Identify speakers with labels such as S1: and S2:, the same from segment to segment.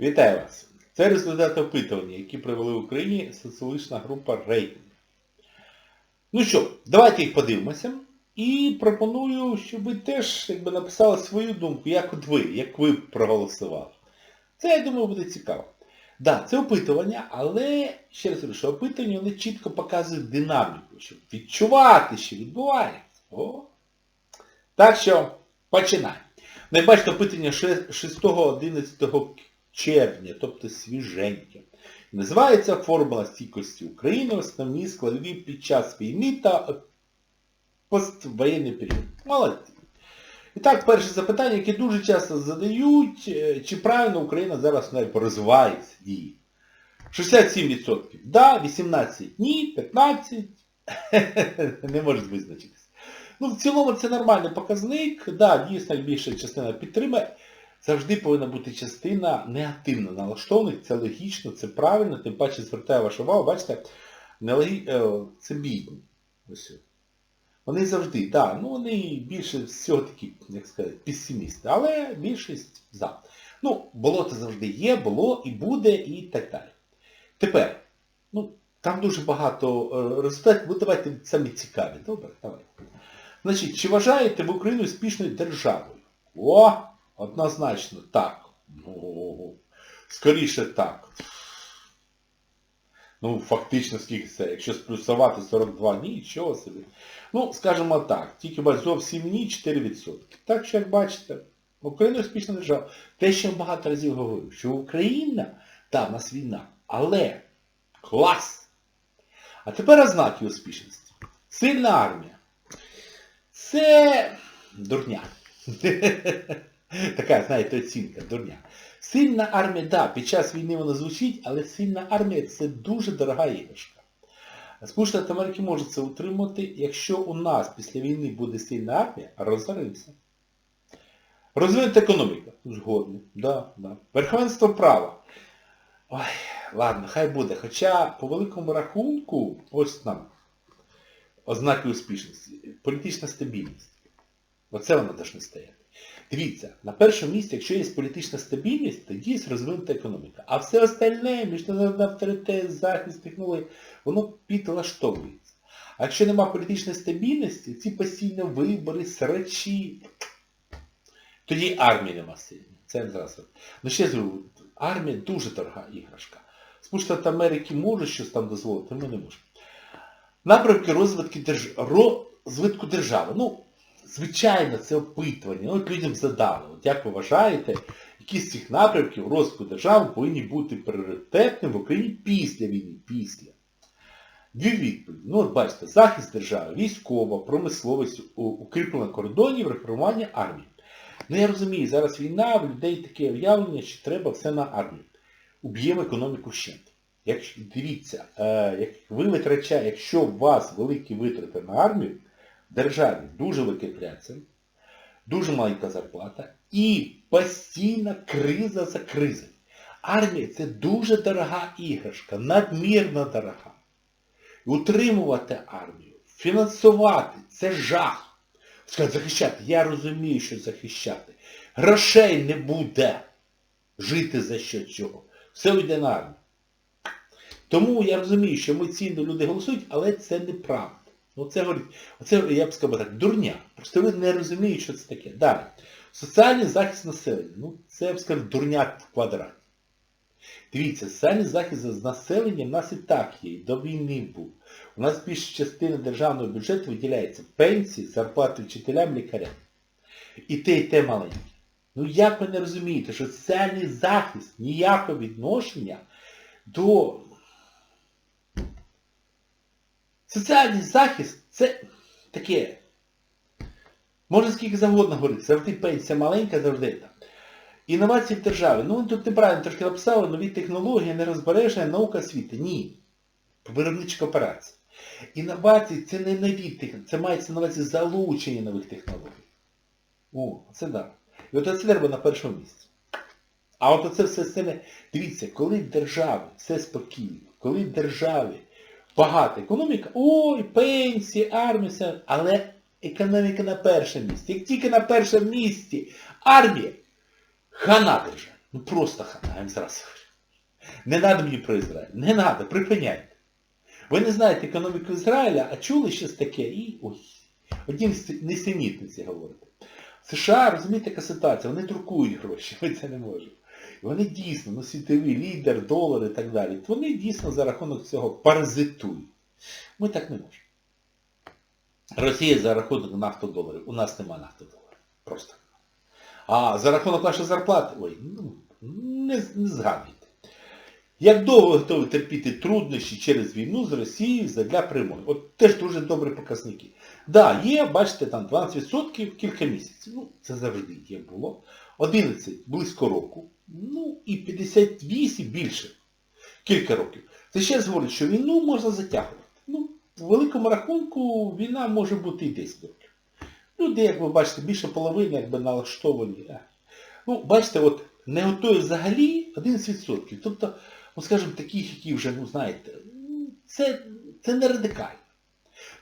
S1: Вітаю вас! Це результати опитування, які провели в Україні соціологічна група рейтинг. Ну що, давайте їх подивимося. І пропоную, щоб ви теж якби, написали свою думку, як от ви, як ви проголосували. Це, я думаю, буде цікаво. Так, да, це опитування, але, ще раз кажу, що опитування вони чітко показують динаміку, щоб відчувати, що відбувається. О. Так що, починаємо. Ну, як бачите, опитання 6-11 червня, тобто свіженьке. Називається формула стійкості України, основні складові під час війни та поствоєнний період. Молодці. І так, перше запитання, яке дуже часто задають, е, чи правильно Україна зараз навіть розвивається дії. 67%. Да, 18 ні, 15 не можуть визначитися. Ну, в цілому це нормальний показник. Да, дійсно, більша частина підтримує. Завжди повинна бути частина негативно налаштованих, це логічно, це правильно, тим паче звертаю вашу увагу, бачите, нелогі... е, це бідні. Вони завжди, так, да, ну вони більше всього такі, як сказати, песимісти, але більшість за. Ну, болото завжди є, було і буде, і так далі. Тепер, ну, там дуже багато е, результатів, ну давайте самі цікаві, добре, давайте. Значить, чи вважаєте ви Україну успішною державою? О, однозначно так. Ну, скоріше так. Ну, фактично, скільки це? Якщо сплюсувати 42 ні, нічого собі. Ну, скажімо так, тільки зовсім ні, 4%. Так що, як бачите, Україна успішна держава. Те, що багато разів говорив, що Україна, так, в нас війна, але клас! А тепер ознаки успішності. Сильна армія. Це дурня. Така, знаєте, оцінка, дурня. Сильна армія, так, да, під час війни вона звучить, але сильна армія це дуже дорога іграшка. Сполучені Штати Америки можуть це утримати, якщо у нас після війни буде сильна армія, розоримося. Розвинути економіка. Згодні. Да, да. Верховенство права. Ой, ладно, хай буде. Хоча по великому рахунку, ось нам, ознаки успішності, політична стабільність. Оце вона должна стояти. Дивіться, на першому місці, якщо є політична стабільність, тоді є розвинута економіка. А все остальне, міжнародний авторитет, захист, технології, воно підлаштовується. А якщо нема політичної стабільності, ці постійні вибори, срачі, тоді армії нема сильної. Це зараз. Ну ще зробив, армія дуже дорога іграшка. Сполучені Америки можуть щось там дозволити, ми не можемо. Напрямки розвитку держави. Ну, Звичайно, це опитування. От людям задали. От як ви вважаєте, які з цих напрямків розвитку держави повинні бути пріоритетними в Україні після війни, після. Дві відповіді. Ну, от бачите, захист держави, військова, промисловість, укріплення кордонів, реформування армії. Ну я розумію, зараз війна, в людей таке уявлення, що треба все на армію. Уб'ємо економіку вщент. Якщо, дивіться, е, як ви витрачаєте, якщо у вас великі витрати на армію, державі дуже інфляція, дуже маленька зарплата і постійна криза за кризою. Армія це дуже дорога іграшка, надмірно дорога. І утримувати армію, фінансувати це жах. Сказати, захищати, я розумію, що захищати. Грошей не буде жити за що цього. Все йде на армію. Тому я розумію, що емоційно люди голосують, але це неправда. Ну це говорить, оце, я б сказав так, дурня. Просто ви не розумієте, що це таке. Далі. Соціальний захист населення. Ну, це, я б сказав, дурня в квадраті. Дивіться, соціальний захист з населення в нас і так є, і до війни був. У нас більша частина державного бюджету виділяється пенсії, зарплати вчителям, лікарям. І те, і те маленьке. Ну як ви не розумієте, що соціальний захист ніякого відношення до Соціальний захист це таке, можна скільки завгодно говорити, завжди пенсія маленька, завжди так. Інновації в державі. Ну тут неправильно трошки написали, нові технології, нерозбереження, наука світу. Ні. Виробнича операція. Інновації це не нові технології, це мається на увазі залучення нових технологій. О, це так. І от це треба на першому місці. А от оце все сильне. Дивіться, коли в державі все спокійно, коли в державі багата економіка, ой, пенсії, армія, але економіка на першому місці. Як тільки на першому місці армія, хана держава. Ну просто хана, я вам. Не треба мені про Ізраїль. Не треба, припиняйте. Ви не знаєте економіку Ізраїля, а чули щось таке і ось. Одні несенітниці говорите. США, розумієте, яка ситуація, вони друкують гроші, ми це не можемо. Вони дійсно, ну світовий лідер, долар і так далі. Вони дійсно за рахунок цього паразитують. Ми так не можемо. Росія за рахунок нафтодоларів. У нас нема нафтодоларів. Просто. А за рахунок вашої зарплати, ой, ну, не, не згадуйте. Як довго готові терпіти труднощі через війну з Росією задля перемоги? От теж дуже добрі показники. Да, є, бачите, там 12% кілька місяців. Ну, це завжди є було. 11 близько року. Ну і 58 більше. Кілька років. Це ще говорить, що війну можна затягувати. Ну, в великому рахунку війна може бути і 10 років. Люди, як ви бачите, більше половини якби налаштовані. Ну, бачите, от не готові взагалі 11%. Тобто, ну скажімо, таких, які вже, ну знаєте, ну, це, це не радикально.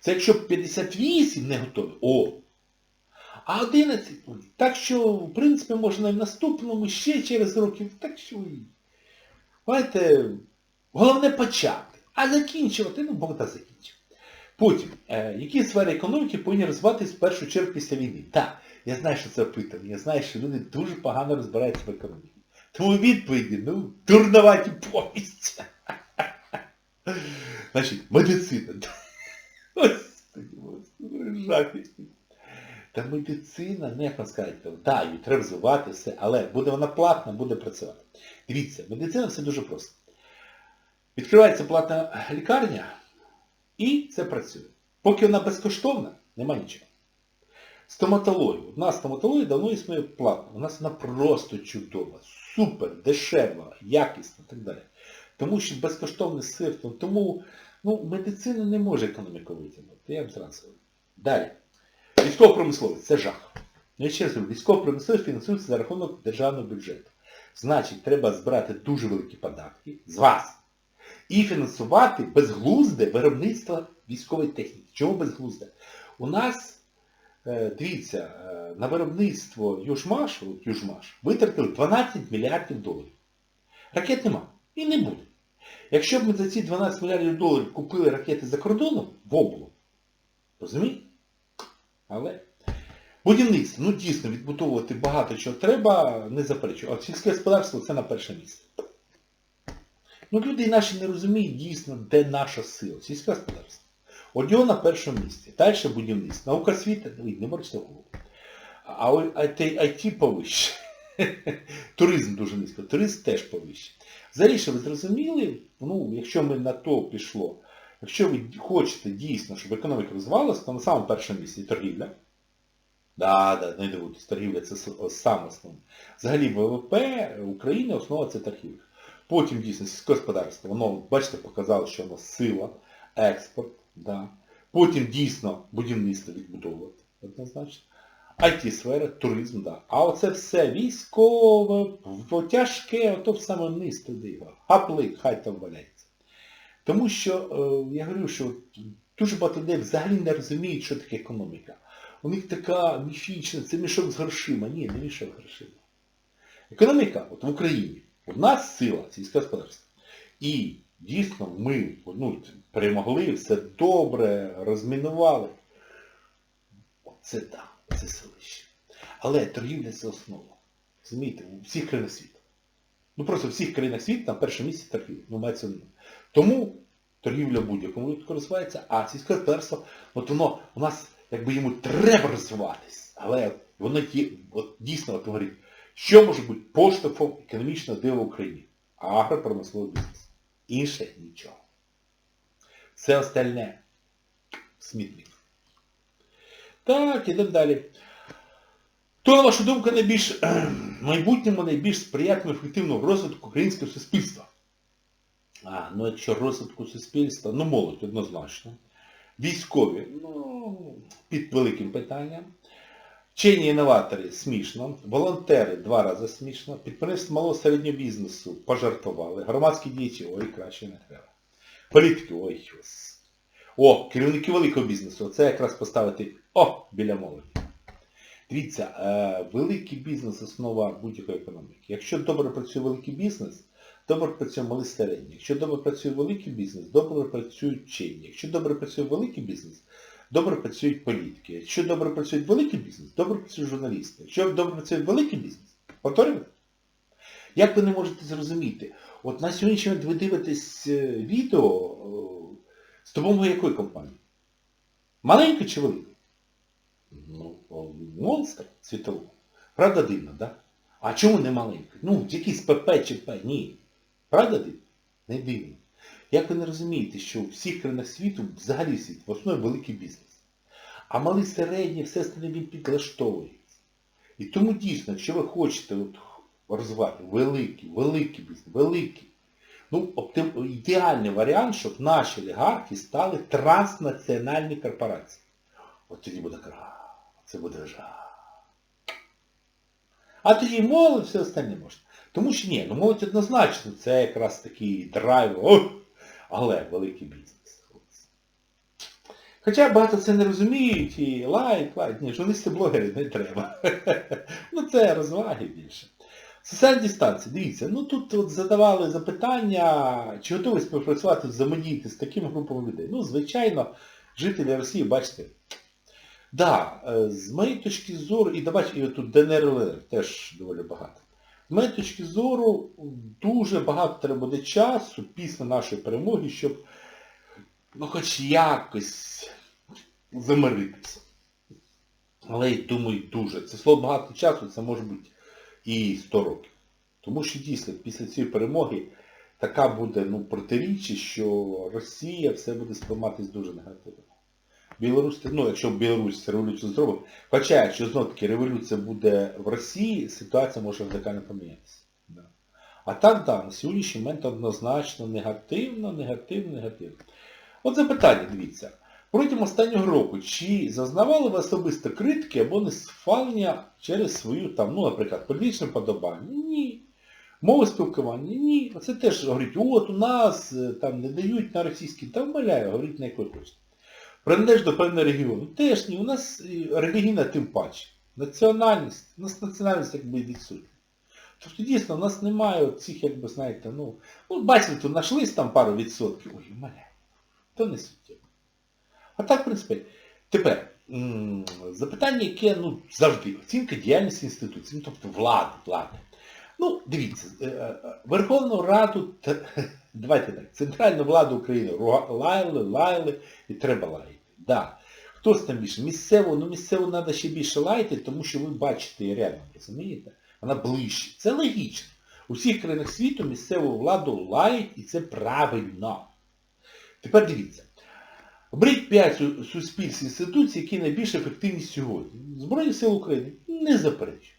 S1: Це якщо 58 не готові, о! А 11, ну, так що, в принципі, можна і в наступному, ще через років, так що, знаєте, головне почати. А закінчувати, ну, Бог да закінчив. Потім, е, які сфери економіки повинні розвиватися в першу чергу після війни? Так, я знаю, що це опитування, я знаю, що люди дуже погано розбираються в економіці. Тому відповіді, ну, дурноваті повністю. Значить, медицина. Господи, жах. який. Та медицина, ну як вам сказати, так, її треба розвивати все, але буде вона платна, буде працювати. Дивіться, медицина все дуже просто. Відкривається платна лікарня, і це працює. Поки вона безкоштовна, нема нічого. Стоматологія. У нас стоматологія давно існує платна. У нас вона просто чудова, супер, дешева, якісна і так далі. Тому що безкоштовний сир, тому ну, медицина не може економіку витягнути. Я вам зразу. Далі. Військова промисловість це жах. Я ще раз військова промисловість фінансується за рахунок державного бюджету. Значить, треба збирати дуже великі податки з вас. І фінансувати безглузде виробництво військової техніки. Чому безглузде? У нас, е, дивіться, е, на виробництво Южмаш, Южмаш витратили 12 мільярдів доларів. Ракет нема. І не буде. Якщо б ми за ці 12 мільярдів доларів купили ракети за кордоном, в облу, розумієте? Але будівництво, ну дійсно, відбудовувати багато чого треба, не заперечую. А сільське господарство це на перше місце. Ну люди наші не розуміють дійсно, де наша сила. Сільське господарство. От його на першому місці. Далі будівництво. Наука освіта, ви не можете голову. А IT, повище. Туризм дуже низько. Туризм теж повище. Що ви зрозуміли, ну, якщо ми на то пішло, якщо ви хочете дійсно, щоб економіка розвивалася, то на самому першому місці торгівля. Да, да, не дивуйтесь, торгівля це саме основне. Взагалі ВВП України основа це торгівля. Потім дійсно сільське господарство, воно, бачите, показало, що воно сила, експорт, да. потім дійсно будівництво відбудовувати, однозначно. IT-сфера, туризм, да. А оце все військове, тяжке, ото в саме вниз туди. Гаплик, хай там валяється. Тому що, е, я говорю, що дуже багато людей взагалі не розуміють, що таке економіка. У них така міфічна, це мішок з грошима. Ні, не мішок з грошима. Економіка, от в Україні, у нас сила, сільське господарство. І дійсно ми ну, перемогли, все добре, розмінували. Це так, це селище. Але торгівля це основа. Розумієте, у всіх країнах світу. Ну просто в всіх країнах світу на першому місці торгівля. Ну, мається Тому торгівля будь-якому розвивається, а сільське господарство, от воно у нас, якби йому треба розвиватись, але воно є, от дійсно от говорить, що може бути поштовхом економічного дива в Україні? Агропромисловий бізнес. Інше нічого. Все остальне смітник. Так, ідемо далі. Хто, на вашу думку, найбільш майбутньому найбільш сприятиме ефективному розвитку українського суспільства? А, ну якщо розвитку суспільства, ну молодь однозначно. Військові, ну, під великим питанням. Вчені інноватори смішно, волонтери два рази смішно, підприємство малого середнього бізнесу пожартували, громадські діячі, ой, краще не треба. Політики, ой. О, керівники великого бізнесу, це якраз поставити, о, біля молоді. Дивіться, е, великий бізнес основа будь-якої економіки. Якщо добре працює великий бізнес, добре працює малий середній. Якщо добре працює великий бізнес, добре працюють вчені. Якщо добре працює великий бізнес, добре працюють політики. Якщо добре працює великий бізнес, добре працюють журналісти. Якщо добре працює великий бізнес, повторюю. Як ви не можете зрозуміти? От на сьогоднішній момент ви дивитесь е, відео е, з допомогою якої компанії? Маленької чи великої? Ну, монстр світового. Правда дивно, так? Да? А чому не маленький? Ну, якийсь ПП чи П. Ні. Правда дивно? Не дивно. Як ви не розумієте, що в всіх країнах світу, взагалі світ, в основі великий бізнес. А малий середній, все стане він підлаштовується. І тому дійсно, якщо ви хочете от, розвивати великий, великий бізнес, великий, ну, оптим, ідеальний варіант, щоб наші олігархи стали транснаціональні корпорації. От тоді буде кра, це буде жах. А тоді молодь, все остальне можна. Тому що ні, ну молодь однозначно, це якраз такий драйв, о, але великий бізнес. Хоча багато це не розуміють і лайк, лайк, ні, журналісти-блогери не треба. ну це розваги більше. Соціальні дистанції, дивіться, ну тут от задавали запитання, чи готові співпрацювати, взаємодіяти з такими групами людей. Ну, звичайно, жителі Росії, бачите, да, е, з моєї точки зору, і давайте, і тут ДНР теж доволі багато. З моєї точки зору, дуже багато треба буде часу після нашої перемоги, щоб ну хоч якось замиритися. Але я думаю, дуже. Це слово багато часу, це може бути і 100 років. Тому що дійсно після цієї перемоги така буде ну, протиріччя, що Росія все буде сприйматись дуже негативно. Білорусь, ну, якщо Білорусь революцію зробить, хоча, якщо знов таки революція буде в Росії, ситуація може радикально помінятися. Да. А так, да, на сьогоднішній момент однозначно негативно, негативно, негативно. От запитання, дивіться. Протягом останнього року, чи зазнавали ви особисто критики або несхвалення через свою, там, ну, наприклад, політичне подобання? Ні. Мови спілкування? Ні. Оце теж говорить, от у нас е, там не дають на російській, та вмаляю, говорить на якої хочете. Принадлежиш до певного регіону. Теж ні, у нас релігійна тим паче. Національність, у нас національність якби відсутня. Тобто дійсно у нас немає цих, якби, знаєте, ну, ну бачите, тут знайшлись там пару відсотків. Ой, вмаляю. То не суттєво. А так, в принципі, тепер, запитання, яке ну, завжди, оцінка діяльності інституцій, ну, тобто влади, влади. Ну, дивіться, е, е, Верховну Раду, давайте так, центральну владу України лаяли, лаяли і треба лаяти. Да. Хтось там більше? Місцеву, ну місцеву треба ще більше лаяти, тому що ви бачите її рядом, розумієте? Вона ближче. Це логічно. У всіх країнах світу місцеву владу лають і це правильно. Тепер дивіться. Оберіть 5 суспільств інституцій, які найбільш ефективні сьогодні. Збройні Сили України не заперечує.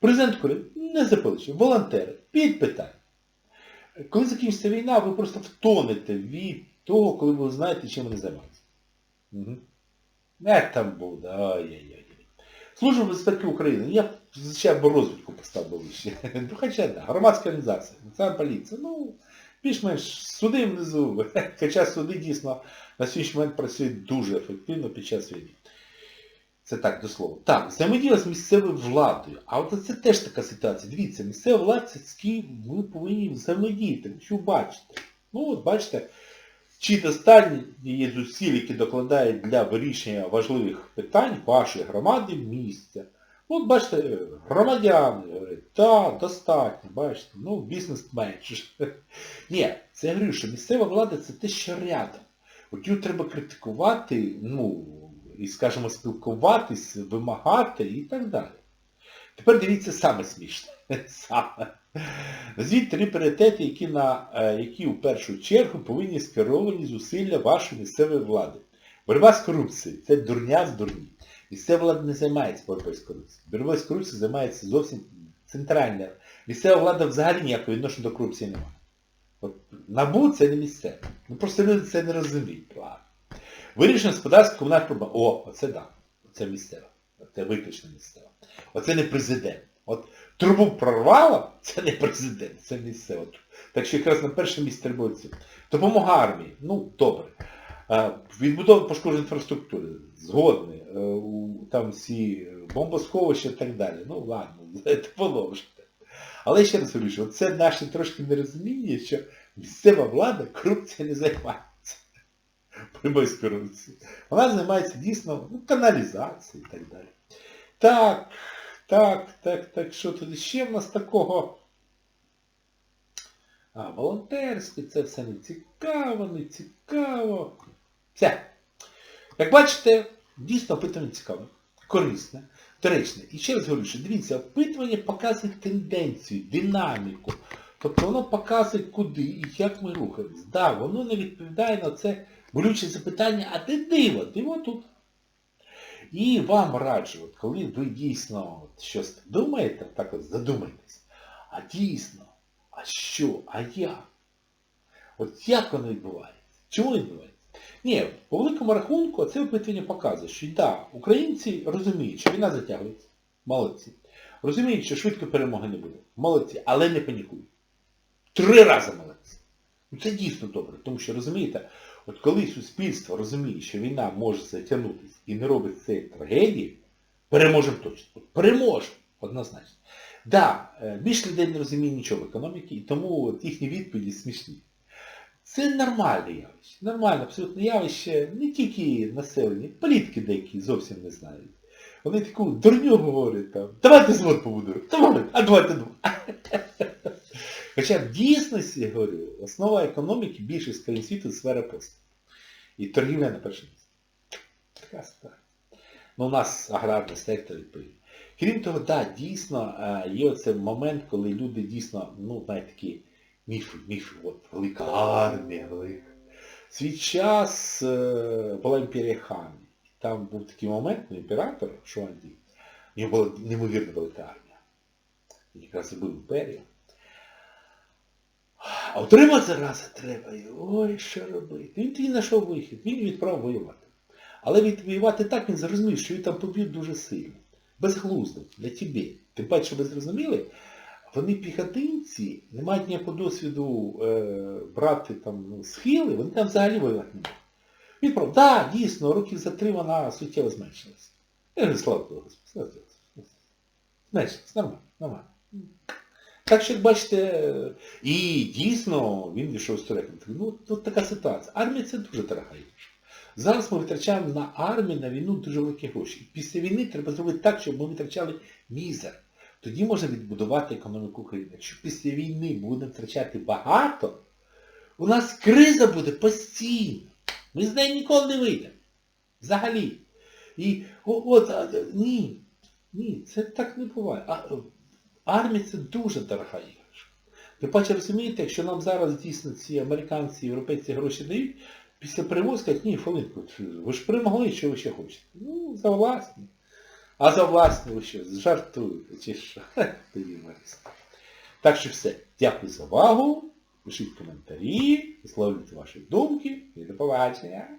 S1: Президент України не заперечує. Волонтери під питання. Коли закінчиться війна, ви просто втонете від того, коли ви знаєте, чим вони займаються. Угу. Як там буде? Ай-яй-яй. Служба безпеки України. Я звичайно, б розвідку поставив ще. Ну, хоча, да, громадська організація, національна поліція. Ну, більш-менш суди внизу. Хоча суди дійсно на сьогоднішній момент працюють дуже ефективно під час війни. Це так, до слова. Так, взаємодія з місцевою владою. А от це теж така ситуація. Дивіться, місцева влада, це з ким ви повинні взаємодіяти. Що бачите? Ну от бачите, чи достатньо є зусиль, які докладають для вирішення важливих питань вашої громади місця. От бачите, громадяни говорять, так, достатньо, бачите, ну бізнес менше. Ні, це я говорю, що місцева влада це те, що рядом. От його треба критикувати, ну, і, скажімо, спілкуватись, вимагати і так далі. Тепер дивіться саме смішне. Саме. Назвіть три пріоритети, які, на, е, які у першу чергу повинні скеровані зусилля вашої місцевої влади. Боротьба з корупцією. Це дурня з дурні. Місцева влада не займається боротьбою з корупцією. Боротьбою з корупцією займається зовсім центральна. Місцева влада взагалі ніякого відношення до корупції немає. От НАБУ це не місцеве. Ну просто люди це не розуміють. Ладно. Вирішення господарських комунальних проблем. О, оце да. Оце місцева. Це виключно місцева. Оце не президент. От трубу прорвало, це не президент, це місцево. Так що якраз на перше місце це. Допомога армії. Ну, добре. Відбудова пошкодження інфраструктури. Згодний. Е, Там всі бомбосховища і так далі. Ну ладно, це вже. Але ще раз говорю, що це наше трошки нерозуміння, що місцева влада корупція не займається. Прямою корупцією. Вона займається дійсно ну, каналізацією і так далі. Так, так, так, так, що тут ще в нас такого? А, волонтерське, це все не цікаво, не цікаво. Все. Як бачите, дійсно опитування цікаве, корисне, доречне. І ще раз говорю, що дивіться, опитування показує тенденцію, динаміку. Тобто воно показує, куди і як ми рухаємось. Да, воно не відповідає на це болюче запитання, а де диво? Диво тут. І вам раджу, от коли ви дійсно от щось думаєте, так от задумайтесь, а дійсно, а що, а як? От як воно відбувається? Чому відбувається? Ні, по великому рахунку це опитування показує, що да, українці розуміють, що війна затягується. Молодці. Розуміють, що швидко перемоги не буде. Молодці, але не панікують. Три рази молодці. Ну це дійсно добре, тому що розумієте, от коли суспільство розуміє, що війна може затягнутися і не робить цієї трагедії, переможемо точно. От переможемо, однозначно. Да, е, більше людей не розуміє нічого в економіці, і тому от їхні відповіді смішні. Це нормальне явище. Нормальне абсолютно явище не тільки населення, політики деякі зовсім не знають. Вони таку дурню говорять там, давайте звод побудуємо, давай, а давайте два. Хоча в дійсності, я говорю, основа економіки більшість країн світу сфера послуг. І торгівля на перше місце. Така ситуація. Ну, у нас аграрний сектор відповідно. Крім того, так, дійсно, е, є оцей момент, коли люди дійсно, ну, знаєте, такі міфи, міфи, от велика армія, велика. Свій час е, була імперія Хан. Там був такий момент, ну, імператор Шуанді, у нього була неймовірно велика армія. Він якраз зробив імперію. А отримати раз треба. І ой, що робити. Він тоді знайшов вихід, він відправив воювати. Але відвоювати так він зрозумів, що він там поб'ють дуже сильно. Безглуздо, для тебе. Тим паче, що ви зрозуміли, вони піхотинці, не мають ніякого досвіду е, брати там ну, схили, вони там взагалі воювати не можуть. Він правда, так, да, дійсно, років за три вона суттєво зменшилася. Я говорю, слава Богу, слава Богу. Зменшилась, нормально, нормально. Так що, як бачите, і дійсно він війшов з туреком. Ну, тут така ситуація. Армія це дуже дорога річ. Зараз ми витрачаємо на армію, на війну дуже великі гроші. Після війни треба зробити так, щоб ми витрачали мізер. Тоді можна відбудувати економіку України. Якщо після війни ми будемо втрачати багато, у нас криза буде постійно. Ми з неї ніколи не вийдемо. Взагалі. І от, ні, ні, це так не буває. А, армія це дуже дорога іграшка. Ви бачите, розумієте, якщо нам зараз дійсно ці американці, європейці гроші дають, після скажуть, ні, хвилинку, ви ж перемогли, що ви ще хочете? Ну, за власні. А за власне ви що, жартуєте, чи що? Так що все. Дякую за увагу. Пишіть коментарі, висловлюйте ваші думки і до побачення.